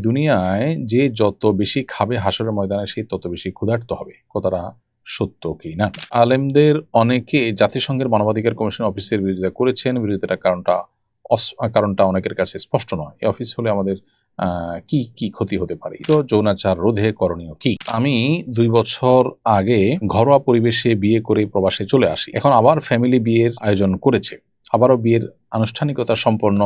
দুনিয়ায় যে যত বেশি খাবে হাসরের ময়দানে, সে তত বেশি ক্ষুধার্ত হবে। কথাটা সত্য কি না? আলেমদের অনেকে জাতিসংঘের মানবাধিকার কমিশন অফিসের বিরোধিতা করেছেন। বিরোধিতার কারণটা কারণটা অনেকের কাছে স্পষ্ট নয়। এই অফিস হলে আমাদের কি কি ক্ষতি হতে পারে? তো যৌনাচার রোধে করণীয় কি? আমি দুই বছর আগে ঘরোয়া পরিবেশে বিয়ে করে প্রবাসে চলে আসি। এখন আবার ফ্যামিলি বিয়ের আয়োজন করেছে। আবারও বিয়ের আনুষ্ঠানিকতা সম্পন্ন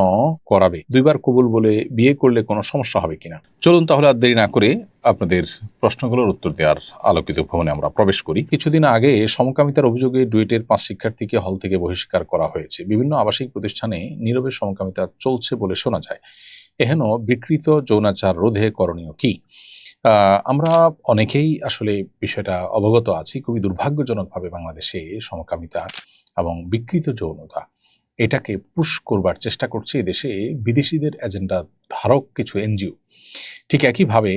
করাবে। দুইবার কবুল বলে বিয়ে করলে কোনো সমস্যা হবে কিনা? চলুন তাহলে আর দেরি না করে আপনাদের প্রশ্নগুলোর উত্তর দেওয়ার আলোকিত ভবনে আমরা প্রবেশ করি। কিছুদিন আগে সমকামিতার অভিযোগে ডুয়েটের পাঁচ শিক্ষার্থীকে হল থেকে বহিষ্কার করা হয়েছে। বিভিন্ন আবাসিক প্রতিষ্ঠানে নীরবে সমকামিতা চলছে বলে শোনা যায়। এহেন বিকৃত যৌনাচার রোধে করণীয় কি? আমরা অনেকেই আসলে বিষয়টা অবগত আছি। খুবই দুর্ভাগ্যজনকভাবে বাংলাদেশে সমকামিতা এবং বিকৃত যৌনতা এটাকে পুশ করবার চেষ্টা করছে দেশে বিদেশিদের এজেন্ডা ধারক কিছু এনজিও ঠিক একইভাবে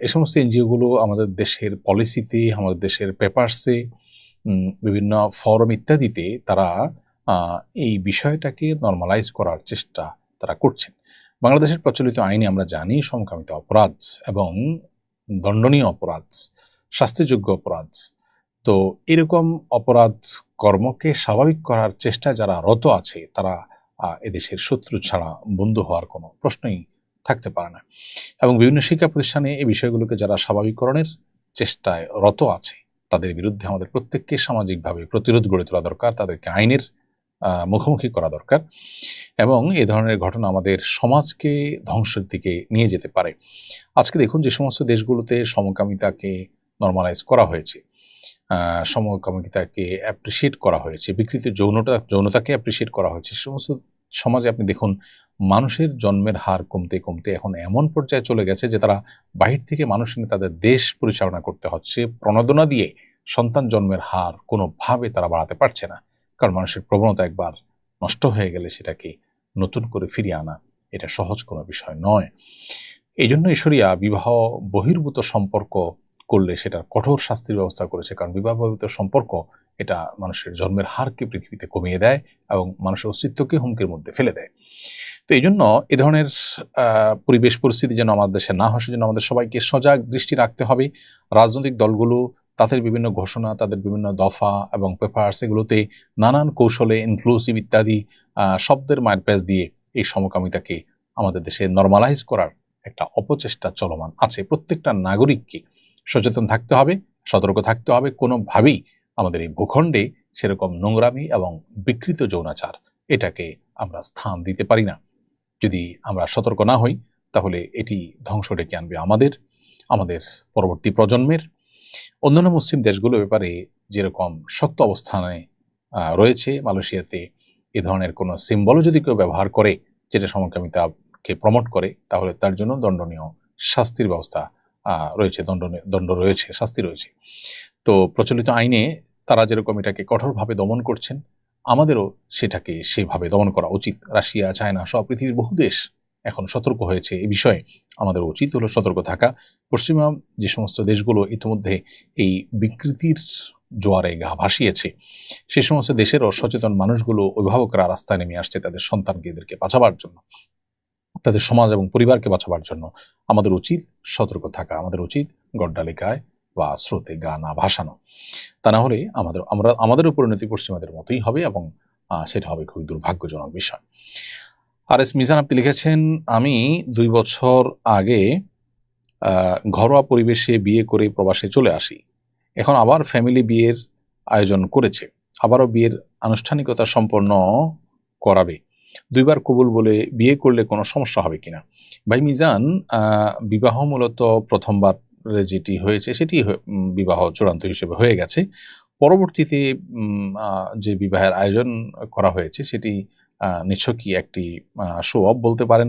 এ সমস্ত এনজিওগুলো আমাদের দেশের পলিসিতে আমাদের দেশের পেপারসে বিভিন্ন ফরম ইত্যাদিতে তারা এই বিষয়টাকে নর্মালাইজ করার চেষ্টা তারা করছেন। বাংলাদেশের প্রচলিত আইনে আমরা জানি সমকামিতা অপরাধ এবং দণ্ডনীয় অপরাধ, শাস্তিযোগ্য অপরাধ তো এরকম অপরাধ কর্মকে স্বাভাবিক করার চেষ্টা যারা রত আছে, তারা এদেশের শত্রু ছাড়া বন্ধু হওয়ার কোনো প্রশ্নই থাকতে পারে না। এবং বিভিন্ন শিক্ষা প্রতিষ্ঠানে এই বিষয়গুলোকে যারা স্বাভাবিককরণের চেষ্টায় রত আছে, তাদের বিরুদ্ধে আমাদের প্রত্যেককে সামাজিকভাবে প্রতিরোধ গড়ে তোলা দরকার, তাদেরকে আইনের মুখোমুখি করা দরকার এবং এ ধরনের ঘটনা আমাদের সমাজকে ধ্বংসের দিকে নিয়ে যেতে পারে। আজকে দেখুন যে সমস্ত দেশগুলোতে সমকামিতাকে নর্মালাইজ করা হয়েছে। সমকামিতাকে অ্যাপ্রিসিয়েট করা হয়েছে, বিকৃত যৌনতা, যৌনতাকে অ্যাপ্রিসিয়েট করা হয়েছে। সমস্ত সমাজে আপনি দেখুন, মানুষের জন্মের হার কমতে কমতে এখন এমন পর্যায়ে চলে গেছে যে তারা বাহির থেকে মানুষ এনে তাদের দেশ পরিচালনা করতে হচ্ছে। প্রণোদনা দিয়ে সন্তান জন্মের হার কোনোভাবে তারা বাড়াতে পারছে না। কারণ মানুষের প্রবণতা একবার নষ্ট হয়ে গেলে সেটাকে নতুন করে ফিরিয়ে আনা এটা সহজ কোনো বিষয় নয়। এই জন্য ঈশ্বরিয়া বিবাহ বহির্ভূত সম্পর্ক করলে সেটা কঠোর শাস্তির ব্যবস্থা করেছে, কারণ বিবাহ বহির্ভূত সম্পর্ক এটা মানুষের জন্মের হারকে পৃথিবীতে কমিয়ে দেয় এবং মানুষের অস্তিত্বকে হুমকির মধ্যে ফেলে দেয়। তো এই জন্য এ ধরনের পরিবেশ পরিস্থিতি যেন আমাদের দেশে না হয়, সেজন্য আমাদের সবাইকে সজাগ দৃষ্টি রাখতে হবে। রাজনৈতিক দলগুলো, তাদের বিভিন্ন ঘোষণা, তাদের বিভিন্ন দফা এবং পেপারস এগুলোতে নানান কৌশলে ইনক্লুসিভ ইত্যাদি শব্দের মায়ের প্যাচ দিয়ে এই সমকামিতাকে আমাদের দেশে নর্মালাইজ করার একটা অপচেষ্টা চলমান আছে। প্রত্যেকটা নাগরিককে সচেতন থাকতে হবে, সতর্ক থাকতে হবে। কোনোভাবেই আমাদের এই ভূখণ্ডে সেরকম নোংরামি এবং বিকৃত যৌনাচার এটাকে আমরা স্থান দিতে পারি না। যদি আমরা সতর্ক না হই, তাহলে এটি ধ্বংস ডেকে আনবে আমাদের আমাদের পরবর্তী প্রজন্মের। অন্যান্য মুসলিম দেশগুলোর ব্যাপারে যেরকম শক্ত অবস্থানে রয়েছে, মালয়েশিয়াতে এ ধরনের কোনো সিম্বলও যদি কেউ ব্যবহার করে, যেটা সমকামিতাকে প্রমোট করে, তাহলে তার জন্য দণ্ডনীয় শাস্তির ব্যবস্থা রয়েছে, দণ্ড দণ্ড রয়েছে, শাস্তি রয়েছে। তো প্রচলিত আইনে তারা যেরকম এটাকে কঠোরভাবে দমন করছেন, আমাদেরও সেটাকে সেভাবে দমন করা উচিত। রাশিয়া, চায়না সব পৃথিবীর বহু দেশ এখন সতর্ক হয়েছে এই বিষয়ে। আমাদের উচিত হলো সতর্ক থাকা। পশ্চিমা যে সমস্ত দেশগুলো ইতিমধ্যে এই বিকৃতির জোয়ারে গা ভাসিয়েছে, সে সমস্ত দেশেরও সচেতন মানুষগুলো অভিভাবকরা রাস্তায় নেমে আসছে তাদের সন্তানকে এদেরকে বাঁচাবার জন্য। তাদের সমাজ এবং পরিবারকে বাঁচাবার জন্য আমাদের উচিত সতর্ক থাকা, আমাদের উচিত গড্ডালিকায় বা স্রোতে গা না ভাসানো। তা না হলে আমাদের, আমরা আমাদেরও পরিণতি পশ্চিমাদের মতোই হবে এবং সেটা হবে খুবই দুর্ভাগ্যজনক বিষয়। আর এস মিজান আপনি লিখেছেন, আমি দুই বছর আগে ঘরোয়া পরিবেশে বিয়ে করে প্রবাসে চলে আসি। এখন আবার ফ্যামিলি বিয়ের আয়োজন করেছে। আবারও বিয়ের আনুষ্ঠানিকতা সম্পন্ন করাবে। দুইবার কবুল বলে বিয়ে করলে কোনো সমস্যা হবে কিনা? ভাই মিজান বিবাহ মূলত প্রথমবার যেটি হয়েছে সেটি বিবাহ চূড়ান্ত হিসেবে হয়ে গেছে। পরবর্তীতে যে বিবাহের আয়োজন করা হয়েছে সেটি নিছকই একটি শো অফ বলতে পারেন।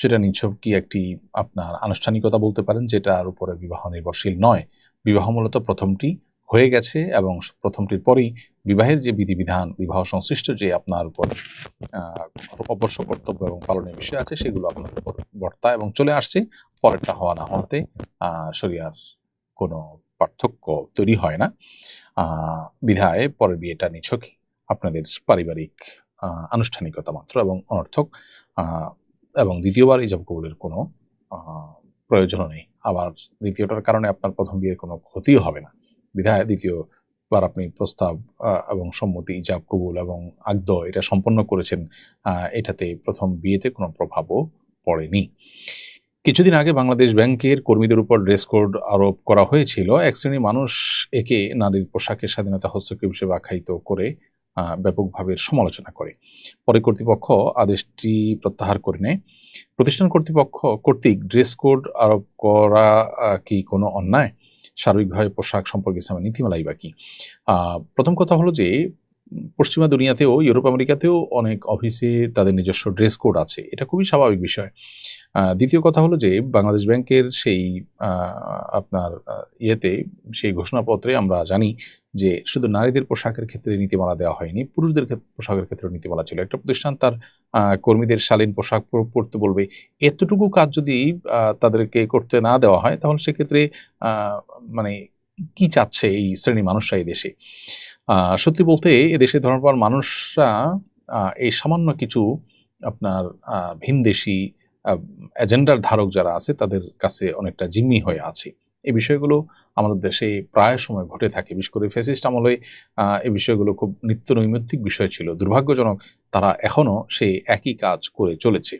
সেটা নিছকই একটি আপনার আনুষ্ঠানিকতা বলতে পারেন, যেটার উপরে বিবাহ নির্ভরশীল নয়। বিবাহ মূলত প্রথমটি হয়ে গেছে এবং প্রথমটির পরেই বিবাহের যে বিধিবিধান বিবাহ সংশ্লিষ্ট যে আপনার উপর অবশ্য কর্তব্য এবং পালনের বিষয় আছে সেগুলো আপনার উপর বর্তা এবং চলে আসছে। পরেরটা হওয়া না হওয়াতে শরিয়ার কোনো পার্থক্য তৈরি হয় না। বিধায় পরের বিয়েটা নিছকই। আপনাদের পারিবারিক আনুষ্ঠানিকতা মাত্র এবং অনর্থক। এবং দ্বিতীয়বার ইজাব কবুলের কোনো আহ, প্রয়োজনও নেই। আবার দ্বিতীয়টার কারণে আপনার প্রথম বিয়ের কোনো ক্ষতিও হবে না। বিধায় দ্বিতীয়বার আপনি প্রস্তাব এবং সম্মতি, ইজাব, কবুল এবং আগ্দ এটা সম্পন্ন করেছেন এটাতে প্রথম বিয়েতে কোনো প্রভাবও পড়েনি। কিছুদিন আগে বাংলাদেশ ব্যাংকের কর্মীদের উপর ড্রেস কোড আরোপ করা হয়েছিল। এক শ্রেণির মানুষ একে নারীর পোশাকের স্বাধীনতা হস্তক্ষেপ হিসেবে আখ্যায়িত করে ব্যাপকভাবে সমালোচনা করে। পরে কর্তৃপক্ষ আদেশটি প্রত্যাহার করে নেয়। প্রতিষ্ঠান কর্তৃপক্ষ কর্তৃক ড্রেস কোড আরোপ করা কি কোনো অন্যায়? সার্বিকভাবে পোশাক সম্পর্কে ইসলামের নীতিমালাই বা কি? প্রথম কথা হলো যে, পশ্চিমা দুনিয়াতেও, ইউরোপ, আমেরিকাতেও অনেক অফিসে তাদের নিজস্ব ড্রেস কোড আছে। এটা খুবই স্বাভাবিক বিষয়। দ্বিতীয় কথা হলো যে, বাংলাদেশ ব্যাংকের সেই আপনার ইয়েতে সেই ঘোষণাপত্রে আমরা জানি যে, শুধু নারীদের পোশাকের ক্ষেত্রে নীতিমালা দেওয়া হয়নি, পুরুষদের পোশাকের ক্ষেত্রে নীতিমালা ছিল। একটা প্রতিষ্ঠান তার কর্মীদের শালীন পোশাক পর- পরতে বলবে। এতটুকু কাজ যদি তাদেরকে করতে না দেওয়া হয়, তাহলে সেক্ষেত্রে মানে কি চাচ্ছে এই শ্রেণি মানুষরা এই দেশে? সত্যি বলতে এদেশে ধর্মপাল মানুষরা এই সামান্য কিছু আপনার ভিনদেশি এজেন্ডার ধারক যারা আছে তাদের কাছে অনেকটা জিম্মি হয়ে আছে। এই বিষয়গুলো আমাদের দেশে প্রায় সময় ঘটে থাকে। বিশেষ করে ফেসিস্ট আমলে এই বিষয়গুলো খুব নিত্য নৈমিত্তিক বিষয় ছিল। দুর্ভাগ্যজনক তারা এখনও সেই একই কাজ করে চলেছে।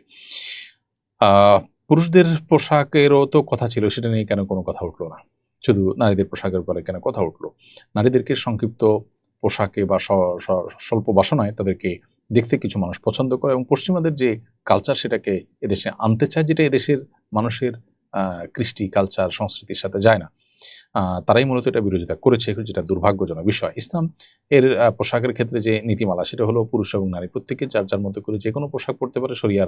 পুরুষদের পোশাকেরও তো কথা ছিল, সেটা নিয়ে কেন কোনো কথা উঠল না? শুধু নারীদের পোশাকের পরে কেন কথা উঠল? নারীদেরকে সংক্ষিপ্ত পোশাকে বা স্বল্প বাসনায় তাদেরকে দেখতে কিছু মানুষ পছন্দ করে এবং পশ্চিমাদের যে কালচার সেটাকে এদেশে আনতে চায়, যেটা এদেশের মানুষের কৃষ্টি কালচার সংস্কৃতির সাথে যায় না। তারাই মূলত এটা বিরোধিতা করেছে যেটা দুর্ভাগ্যজনক বিষয়। ইসলাম এর পোশাকের ক্ষেত্রে যে নীতিমালা সেটা হলো পুরুষ এবং নারী প্রত্যেকে যার যার মতো করে যে কোনো পোশাক পরতে পারে শরিয়ার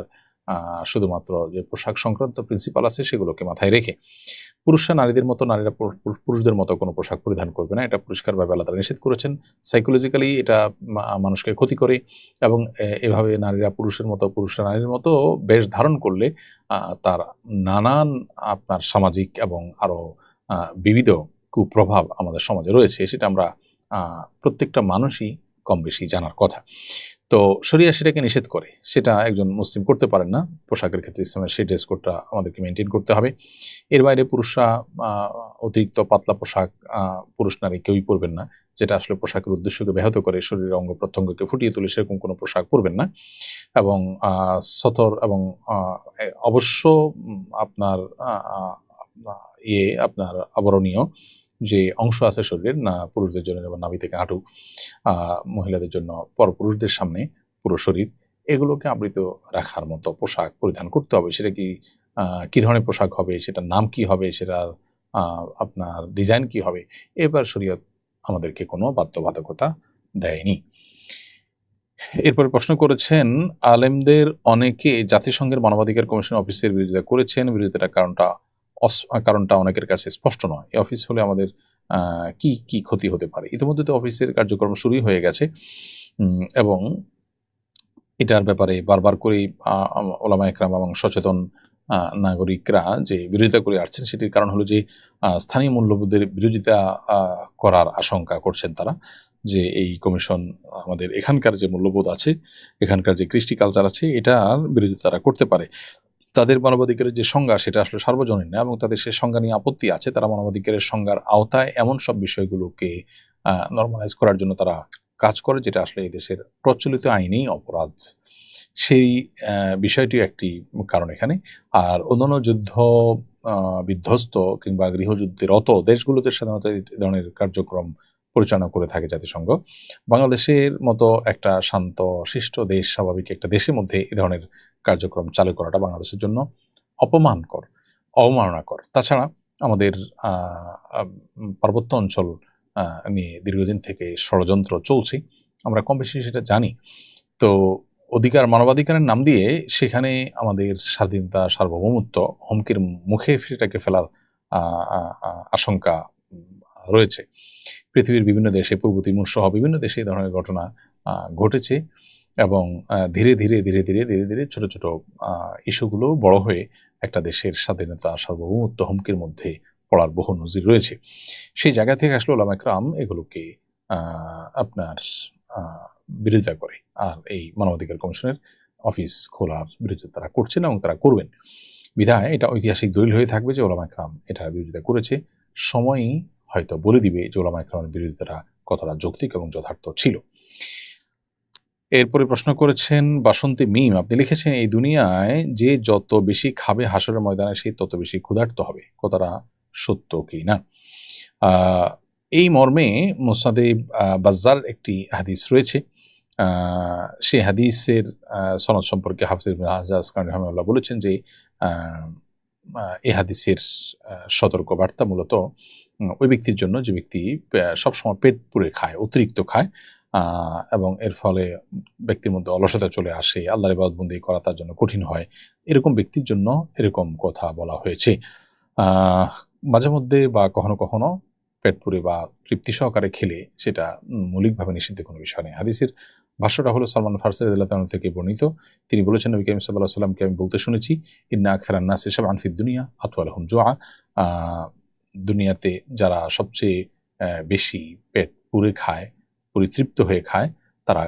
শুধুমাত্র যে পোশাক সংক্রান্ত প্রিন্সিপাল আছে সেগুলোকে মাথায় রেখে। পুরুষরা নারীদের মতো নারীরা পুরু- পুরু- পুরুষদের মতো কোনো পোশাক পরিধান করবে না এটা পরিষ্কারভাবে তাআলা নিষেধ করেছেন। সাইকোলজিক্যালি এটা মানুষকে ক্ষতি করে এবং এভাবে নারীরা পুরুষের মতো পুরুষরা নারীর মতো বেশ ধারণ করলে তার নানান আপনার সামাজিক এবং আরও আহ, বিবিধ কুপ্রভাব আমাদের সমাজে রয়েছে, সেটা আমরা প্রত্যেকটা মানুষই কম বেশি জানার কথা। তো শরিয়া সেটাকে নিষেধ করে, সেটা একজন মুসলিম করতে পারেন না, পোশাকের ক্ষেত্রে ইসলামের সেই ড্রেস কোডটা আমাদেরকে মেনটেন করতে হবে। এর বাইরে পুরুষরা অতিরিক্ত পাতলা পোশাক পুরুষ নারী কেউই পরবেন না, যেটা আসলে পোশাকের উদ্দেশ্যকে ব্যাহত করে, শরীরের অঙ্গ প্রত্যঙ্গকে ফুটিয়ে তোলে সেরকম কোনো পোশাক পরবেন না। এবং সতর এবং অবশ্য আপনার ইয়ে আপনার আবরণীয় যে অংশ আছে শরীরের, না পুরুষদের জন্য যেমন নাভি থেকে হাঁটু মহিলাদের জন্য পরপুরুষদের সামনে পুরো শরীর, এগুলোকে আবৃত রাখার মতো পোশাক পরিধান করতে হবে। সেটা কি কি ধরনের পোশাক হবে, সেটার নাম কি হবে, সেটার আপনার ডিজাইন কি হবে, এবার শরীয়ত আমাদেরকে কোনো বাধ্যবাধকতা দেয়নি। এরপরে প্রশ্ন করেছেন, আলেমদের অনেকে জাতিসংঘের মানবাধিকার কমিশন অফিসের বিরোধিতা করেছেন, বিরোধিতার কারণটা কারণটা অনেকের কাছে স্পষ্ট নয়। এই অফিস হলে আমাদের কি কি ক্ষতি হতে পারে? ইতিমধ্যে তো অফিসের কার্যক্রম শুরুই হয়ে গেছে। এবং এটার ব্যাপারে বারবার করে ওলামা একরাম এবং সচেতন নাগরিকরা যে বিরোধিতা করে আসছেন, সেটির কারণ হলো যে স্থানীয় মূল্যবোধের বিরোধিতা করার আশঙ্কা করছেন তারা যে এই কমিশন, আমাদের এখানকার যে মূল্যবোধ আছে, এখানকার যে কৃষ্টি কালচার আছে, এটার বিরোধিতা তারা করতে পারে। তাদের মানবাধিকারের যে সংজ্ঞা, সেটা আসলে সার্বজনীন না এবং তাদের সে সংজ্ঞা নিয়ে আপত্তি আছে, তারা মানবাধিকারের সংজ্ঞার আওতায় এমন সব বিষয়গুলোকে নর্মালাইজ করার জন্য তারা কাজ করে, যেটা আসলে দেশের প্রচলিত আইনেই অপরাধ। সেই বিষয়টি একটি কারণ এখানে। আর অন্যান্য যুদ্ধ বিধ্বস্ত কিংবা গৃহযুদ্ধের অত দেশগুলোতে সাধারণত এই ধরনের কার্যক্রম পরিচালনা করে থাকে জাতিসংঘ। বাংলাদেশের মতো একটা শান্ত, শিষ্ট দেশ, স্বাভাবিক একটা দেশের মধ্যে এ ধরনের কার্যক্রম চালু করাটা বাংলাদেশের জন্য অপমানকর, অবমাননাকর। তাছাড়া আমাদের পার্বত্য অঞ্চল নিয়ে দীর্ঘদিন থেকে ষড়যন্ত্র চলছে, আমরা কম বেশি সেটা জানি। তো অধিকার মানবাধিকারের নাম দিয়ে সেখানে আমাদের স্বাধীনতা, সার্বভৌমত্ব, হুমকির মুখে সেটাকে ফেলার আশঙ্কা রয়েছে। পৃথিবীর বিভিন্ন দেশে পূর্ব তিমুর সহ বিভিন্ন দেশে এই ধরনের ঘটনা ঘটেছে। এবং ধীরে ধীরে ধীরে ধীরে ধীরে ধীরে ছোট ছোট ইস্যুগুলো বড় হয়ে একটা দেশের স্বাধীনতা সার্বভৌমত্ব হুমকির মধ্যে পড়ার বহু নজির রয়েছে। সেই জায়গা থেকে আসলে ওলামা একরাম এগুলোকে আপনার বিরোধিতা করে। আর এই মানবাধিকার কমিশনের অফিস খোলার বিরোধিতা তারা করছেন এবং তারা করবেন। বিধায় এটা ঐতিহাসিক দলিল হয়ে থাকবে যে ওলামা একরাম এটার বিরোধিতা করেছে। সময়ই হয়তো বলে দিবে যে ওলামা একরামের বিরোধিতাটা কতটা যৌক্তিক এবং যথার্থ ছিল। এরপরে প্রশ্ন করেছেন বাসন্তী মিম আপনি লিখেছেন এই দুনিয়ায় যে যত বেশি খাবে হাসরের ময়দানে সে তত বেশি ক্ষুধার্ত হবে। কতটা সত্য কি না? এই মর্মে মোসাদে বাজ্জার একটি হাদিস রয়েছে। সেই হাদিসের সনদ সম্পর্কে হাফিজ হাজাজ খান বলেছেন যে এই হাদিসের আহ, সতর্কবার্তা মূলত ওই ব্যক্তির জন্য যে ব্যক্তি সবসময় পেট পুড়ে খায় অতিরিক্ত খায় এবং এর ফলে ব্যক্তির মধ্যে অলসতা চলে আসে আল্লাহর ইবাদতবন্দি করা তার জন্য কঠিন হয় এরকম ব্যক্তির জন্য এরকম কথা বলা হয়েছে। মাঝে মধ্যে বা কখনো কখনো পেট পুরে বা তৃপ্তি সহকারে খেলে সেটা মৌলিকভাবে নিষিদ্ধ কোনো বিষয় নেই হাদিসের ভাষ্যটা হলো সালমান ফারসি রাদিয়াল্লাহু তাআলা থেকে বর্ণিত। তিনি বলেছেন নবী সাল্লাল্লাহু আলাইহি সাল্লামকে আমি বলতে শুনেছি ইন্না আকসারান নাসি শাবআন ফিদ দুনিয়া আতওয়ালাহুম জুআ। আহ, দুনিয়াতে যারা সবচেয়ে বেশি পেট পুরে খায় পরিতৃপ্ত হয়ে খায়, তারা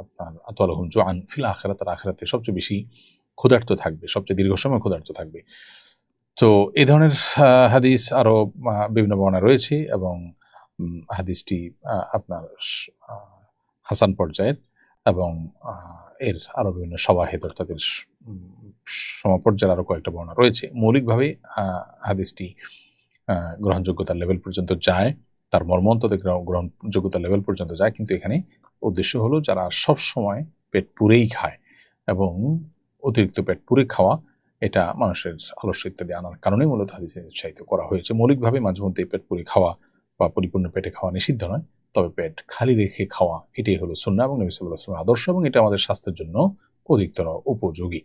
আপনার আতওয়ালাহুম জুআন ফিল আখিরাত, তারা আখিরাতে সবচেয়ে বেশি ক্ষুধার্ত থাকবে, সবচেয়ে দীর্ঘ সময় ক্ষুধার্ত থাকবে। তো এই ধরনের হাদিস আরও বিভিন্ন বর্ণনা রয়েছে এবং হাদিসটি আপনার হাসান পর্যায়ের এবং এর আরও বিভিন্ন সবাহেদ অর্থাৎ এর সমপর্যায়ের আরও কয়েকটা বর্ণনা রয়েছে। মৌলিকভাবে হাদিসটি গ্রহণযোগ্যতার লেভেল পর্যন্ত যায়। তার মর্মন্তদের গ্রহণ- গ্রহণযোগ্যতার লেভেল পর্যন্ত যায়। কিন্তু এখানে উদ্দেশ্য হলো যারা সব সময় পেট পুরেই খায় এবং অতিরিক্ত পেট পুরে খাওয়া, এটা মানুষের আলস্য ইত্যাদি আনার কারণেই মূলত হাদিসে উৎসাহিত করা হয়েছে। মৌলিকভাবে মাঝে মধ্যে পেট পুরে খাওয়া বা পরিপূর্ণ পেটে খাওয়া নিষিদ্ধ নয়, তবে পেট খালি রেখে খাওয়া, এটাই হলো সুন্না এবং নবী সাল্লাহ আসলামের আদর্শ এবং এটা আমাদের স্বাস্থ্যের জন্য অধিকতর উপযোগী।